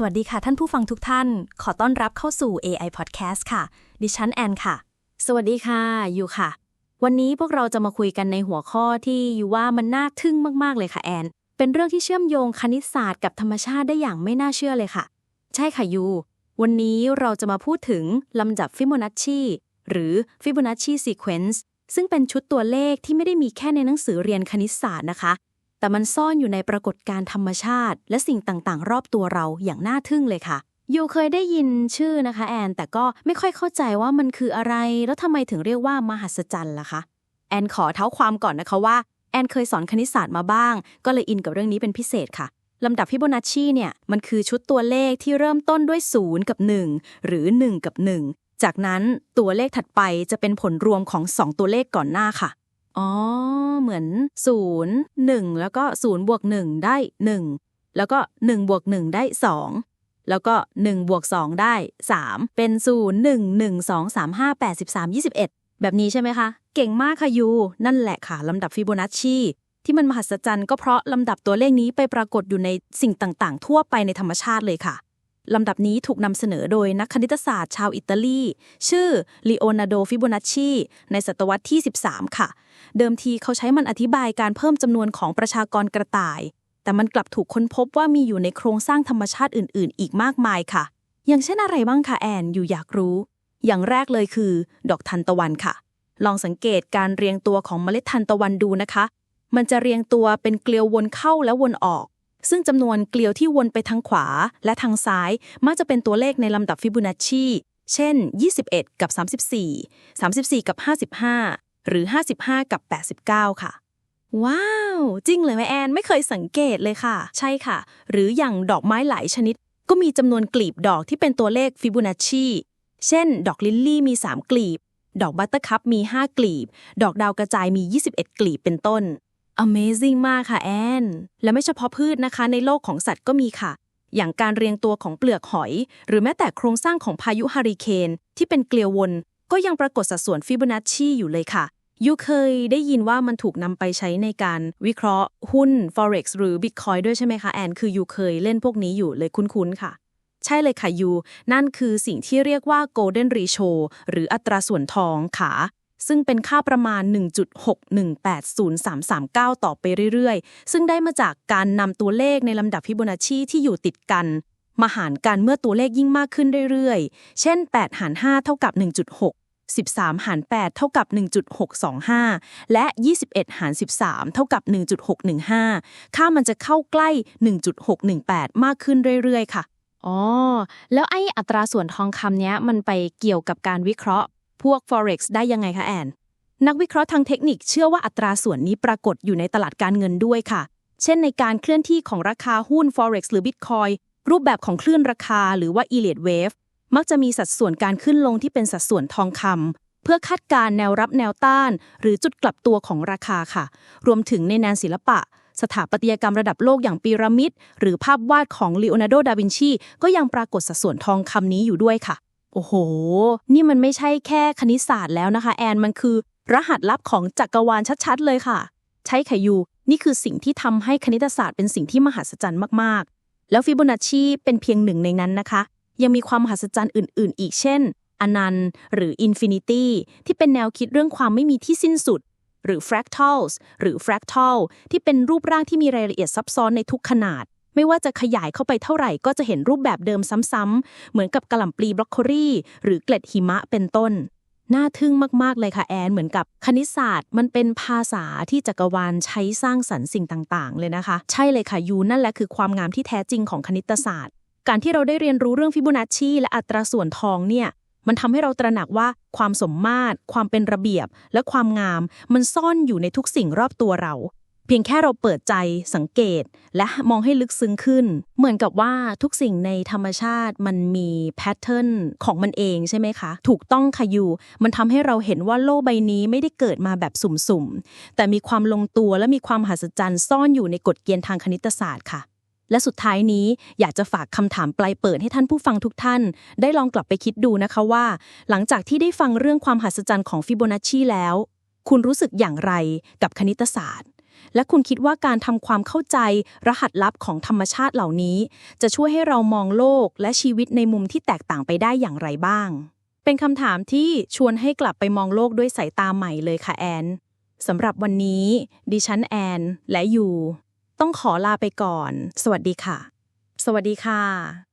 สวัสดีค่ะท่านผู้ฟังทุกท่าน ขอต้อนรับเข้าสู่ AI Podcast ค่ะ ดิฉันแอนค่ะ สวัสดีค่ะยูค่ะ วันนี้พวกเราจะมาคุยกันในหัวข้อที่ยูว่ามันน่าทึ่งมากๆเลยค่ะแอน เป็นเรื่องที่เชื่อมโยงคณิตศาสตร์กับธรรมชาติได้อย่างไม่น่าเชื่อเลยค่ะ ใช่ค่ะยู วันนี้เราจะมาพูดถึงลำดับฟิโบนัชชีหรือ Fibonacci Sequence ซึ่งเป็นชุดตัวเลขที่ไม่ได้มีแค่ในหนังสือเรียนคณิตศาสตร์นะคะ แต่มันซ่อนอยู่ในปรากฏการณ์ธรรมชาติ และสิ่งต่างๆ รอบตัวเราอย่างน่าทึ่งเลยค่ะยูเคยได้ยินชื่อนะคะแอน แต่ก็ไม่ค่อยเข้าใจว่ามันคืออะไร แล้วทำไมถึงเรียกว่ามหัศจรรย์ล่ะคะ แอนขอเท้าความก่อนนะคะว่า แอนเคยสอนคณิตศาสตร์มาบ้าง ก็เลยอินกับเรื่องนี้เป็นพิเศษค่ะลำดับฟิโบนัชชีเนี่ยมันคือชุดตัวเลขที่เริ่มต้นด้วย 0 กับ 1 หรือ 1 กับ 1 จากนั้นตัวเลขถัดไปจะเป็นผลรวมของ 2 ตัวเลขก่อนหน้าค่ะ อ๋อ เหมือน 0 1 แล้วก็0บวก1ได้ 1 แล้วก็1บวก1ได้ 2 แล้วก็1บวก2ได้ 3 เป็น 0 1 1 2 3 5 8 13 21 แบบนี้ใช่ไหมคะ เก่งมากค่ะยู นั่นแหละค่ะลำดับฟิโบนัชชีที่มันมหัศจรรย์ก็เพราะลำดับตัวเลขนี้ไปปรากฏอยู่ในสิ่งต่างๆ ทั่วไปในธรรมชาติเลยค่ะ ลำดับนี้ถูกนำเสนอโดยนักคณิตศาสตร์ชาวอิตาลี ชื่อลีโอนาร์โดฟิโบนัชชีในศตวรรษที่ 13 ค่ะ เดิมทีเขาใช้มันอธิบายการเพิ่มจำนวนของประชากรกระต่าย แต่มันกลับถูกค้นพบว่ามีอยู่ในโครงสร้างธรรมชาติอื่น ๆ อีกมากมายค่ะ อย่างเช่นอะไรบ้างคะแอนอยู่อยากรู้ อย่างแรกเลยคือ ดอกทันตะวันค่ะ ลองสังเกตการเรียงตัวของเมล็ดทันตะวันดูนะคะ มันจะเรียงตัวเป็นเกลียววนเข้าและวนออก ซึ่งจำนวนเกลียวที่วนไปทางขวาและทางซ้าย มักจะเป็นตัวเลขในลำดับฟิโบนัชชีเช่น 21 กับ 34 34 กับ 55 หรือ 55 กับ 89 ค่ะ ว้าว จริงเลยไหมแอนไม่เคยสังเกตเลยค่ะ ใช่ค่ะ หรืออย่างดอกไม้หลายชนิด ก็มีจำนวนกลีบดอกที่เป็นตัวเลขฟิโบนัชชีเช่น ดอกลิลลี่มี 3 กลีบ ดอกบัตเตอร์คัพมี 5 กลีบ ดอกดาวกระจายมี 21 กลีบเป็นต้น Amazing มากค่ะแอน และไม่เฉพาะพืชนะคะ ในโลกของสัตว์ก็มีค่ะ อย่างการเรียงตัวของเปลือกหอย หรือแม้แต่โครงสร้างของพายุฮาริเคนที่เป็นเกลียววน ก็ยังปรากฏสัดส่วนฟิโบนัชชีอยู่เลยค่ะ ยูเคยได้ยินว่ามันถูกนำไปใช้ในการวิเคราะห์หุ้น Forex หรือ Bitcoin ด้วยใช่ไหมคะแอน คือยูเคยเล่นพวกนี้อยู่เลยคุ้นๆค่ะใช่เลยค่ะยู นั่นคือสิ่งที่เรียกว่า Golden Ratio หรืออัตราส่วนทองขา ซึ่งเป็นค่าประมาณ 1.6180339 ต่อไปเรื่อยๆ ซึ่งได้มาจากการนำตัวเลขในลำดับฟิโบนัชชีที่อยู่ติดกัน มาหารกันเมื่อตัวเลขยิ่งมากขึ้นเรื่อยๆ เช่น 8 หาร 5 เท่ากับ 1.6 13 หาร 8 เท่ากับ 1.625 และ 21 หาร 13 เท่ากับ 1.615 ค่ามันจะเข้าใกล้ 1.618 มากขึ้นเรื่อยๆ ค่ะ อ๋อ แล้วไอ้อัตราส่วนทองคำเนี้ยมันไปเกี่ยวกับการวิเคราะห์ พวก Forex ได้ยังไงคะแอน นักวิเคราะห์ทางเทคนิคเชื่อว่าอัตราส่วนนี้ปรากฏอยู่ในตลาดการเงินด้วยค่ะ เช่นในการเคลื่อนที่ของราคาหุ้น Forex หรือ Bitcoin รูปแบบของคลื่นราคาหรือว่า Elliott Wave มักจะมีสัดส่วนการขึ้นลงที่เป็นสัดส่วนทองคำเพื่อคาดการณ์แนวรับแนวต้าน หรือจุดกลับตัวของราคาค่ะ รวมถึงในงานศิลปะ สถาปัตยกรรมระดับโลกอย่างพีระมิด หรือภาพวาดของลีโอนาร์โด ดาวินชี ก็ยังปรากฏสัดส่วนทองคำนี้อยู่ด้วยค่ะ โอ้โห นี่มันไม่ใช่แค่คณิตศาสตร์แล้วนะคะ แอนมันคือ รหัสลับของจักรวาลชัดๆ เลยค่ะ ใช่ค่ะยูนี่คือสิ่งที่ทำให้คณิตศาสตร์เป็นสิ่งที่มหัศจรรย์มากๆ แล้วฟิโบนัชชีเป็นเพียงหนึ่งในนั้นนะคะ ยังมีความมหัศจรรย์อื่น ๆ อีกเช่น อนันต์ หรืออินฟินิตี้ที่เป็นแนวคิดเรื่องความไม่มีที่สิ้นสุด หรือ fractals หรือ fractal ที่เป็นรูปร่างที่มีรายละเอียดซับซ้อนในทุกขนาด ไม่ว่าจะขยายเข้าไปเท่าไหร่ก็จะเห็นรูปแบบเดิมซ้ำๆเหมือนกับกระหล่ำปลีบรอกโคลีหรือเกล็ดหิมะเป็นต้นน่าทึ่งมาก ๆ เลยค่ะแอน เหมือนกับคณิตศาสตร์ มันเป็นภาษาที่จักรวาลใช้สร้างสรรค์สิ่งต่าง ๆ เลยนะคะ ใช่เลยค่ะยูนั่นแหละคือความงามที่แท้จริงของคณิตศาสตร์ การที่เราได้เรียนรู้เรื่องฟิโบนัชชีและอัตราส่วนทองเนี่ย มันทำให้เราตระหนักว่าความสมมาตร ความเป็นระเบียบ และความงาม มันซ่อนอยู่ในทุกสิ่งรอบตัวเรา เพียงแค่เราเปิดใจสังเกตและมองให้ลึกซึ้งขึ้น เหมือนกับว่าทุกสิ่งในธรรมชาติมันมีแพทเทิร์นของมันเองใช่ไหมคะ ถูกต้องค่ะยูมันทำให้เราเห็นว่าโลกใบนี้ไม่ได้เกิดมาแบบสุ่มๆ แต่มีความลงตัวและมีความมหัศจรรย์ซ่อนอยู่ในกฎเกณฑ์ทางคณิตศาสตร์ค่ะ และสุดท้ายนี้อยากจะฝากคำถามปลายเปิดให้ท่านผู้ฟังทุกท่าน ได้ลองกลับไปคิดดูนะคะว่า หลังจากที่ได้ฟังเรื่องความมหัศจรรย์ของฟิโบนัชชีแล้ว คุณรู้สึกอย่างไรกับคณิตศาสตร์ และคุณคิดว่าการทำความเข้าใจรหัสลับของธรรมชาติเหล่านี้ จะช่วยให้เรามองโลกและชีวิตในมุมที่แตกต่างไปได้อย่างไรบ้าง เป็นคำถามที่ชวนให้กลับไปมองโลกด้วยสายตาใหม่เลยค่ะแอนสำหรับวันนี้ ดิฉันแอน และยูต้องขอลาไปก่อน สวัสดีค่ะ สวัสดีค่ะ